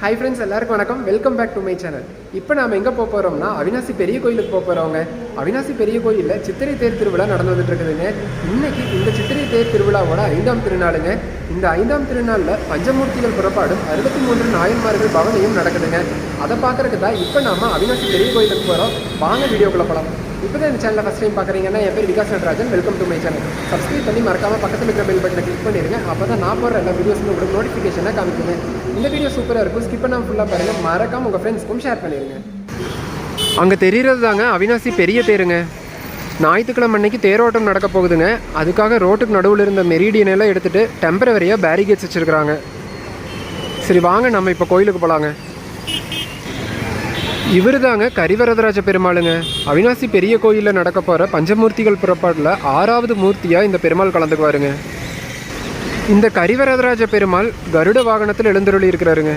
High friends எல்லாருக்கும் வணக்கம். Welcome back to my channel இப்போ நாம் எங்கே போக போகிறோம்னா அவினாசி பெரிய கோயிலுக்கு போக போகிறவங்க அவினாசி பெரிய கோயிலில் சித்திரை தேர் திருவிழா நடந்து வந்துட்டு இருக்குதுங்க. இன்னைக்கு இந்த சித்திரை தேர் திருவிழாவோட ஐந்தாம் திருநாளுங்க. இந்த ஐந்தாம் திருநாளில் பஞ்சமூர்த்திகள் புறப்பாடும் அறுபத்தி மூன்று நாயன்மார்கள் பவனியும் நடக்குதுங்க. அதை பார்க்கறதுக்கு தான் இப்போ நாம அவினாசி பெரிய கோயிலுக்கு போகிறோம் வாங்க வீடியோக்குள்ள போகலாம் இப்போ தான் இந்த சேனலை ஃபஸ்ட் டைம் பார்க்குறீங்கன்னா என் பேர் Vikas Natarajan. Welcome to my channel subscribe பண்ணி மறக்காமல் பக்கத்தில் இருக்கிற பெல் பட்டனை கிளிக் பண்ணிடுங்க. அப்போ தான் நான் போகிற எல்லா வீடியோஸும் உங்களுக்கு நோட்டிஃபிகேஷனாக காமிக்குங்க இந்த வீடியோ சூப்பராக இருக்கும். ஸ்கிப் பண்ணாமல் ஃபுல்லாக பாருங்கள் மறக்காமல் உங்கள் ஃப்ரெண்ட்ஸ்க்கும் ஷேர் பண்ணிடுங்க. அங்கே தெரிகிறது தாங்க. அவினாசி பெரிய தேருங்க. ஞாயிற்றுக்கிழமை அன்னைக்கு தேரோட்டம் நடக்க போகுதுங்க. அதுக்காக ரோட்டுக்கு நடுவில் இருந்த மெரிடியனெல்லாம் எடுத்துகிட்டு டெம்பரவரியாக பேரிகேட்ஸ் வச்சுருக்குறாங்க. சரி வாங்க. நம்ம இப்போ கோயிலுக்கு போகலாங்க இவர் தாங்க கரிவரதராஜ பெருமாளுங்க. அவினாசி பெரிய கோயிலில் நடக்க போகிற பஞ்சமூர்த்திகள் புறப்பாட்டில் ஆறாவது மூர்த்தியாக இந்த பெருமாள் கலந்துக்குவாருங்க. இந்த கரிவரதராஜ பெருமாள் கருட வாகனத்தில் எழுந்தருளி இருக்கிறாருங்க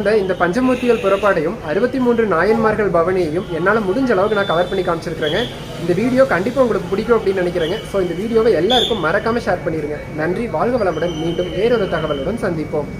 நடந்த இந்த பஞ்சமூர்த்திகள் புறப்பாடையும் அறுபத்தி மூன்று நாயன்மார்கள் பவனியையும் என்னால் முடிஞ்ச அளவுக்கு நான் கவர் பண்ணி காமிச்சிருக்கிறேங்க. இந்த வீடியோ கண்டிப்பாக உங்களுக்கு பிடிக்கும் அப்படின்னு நினைக்கிறேங்க. ஸோ இந்த வீடியோவை எல்லாருக்கும் மறக்காம ஷேர் பண்ணிடுங்க நன்றி வாழ்க வளமுடன். மீண்டும் வேறொரு தகவலுடன் சந்திப்போம்.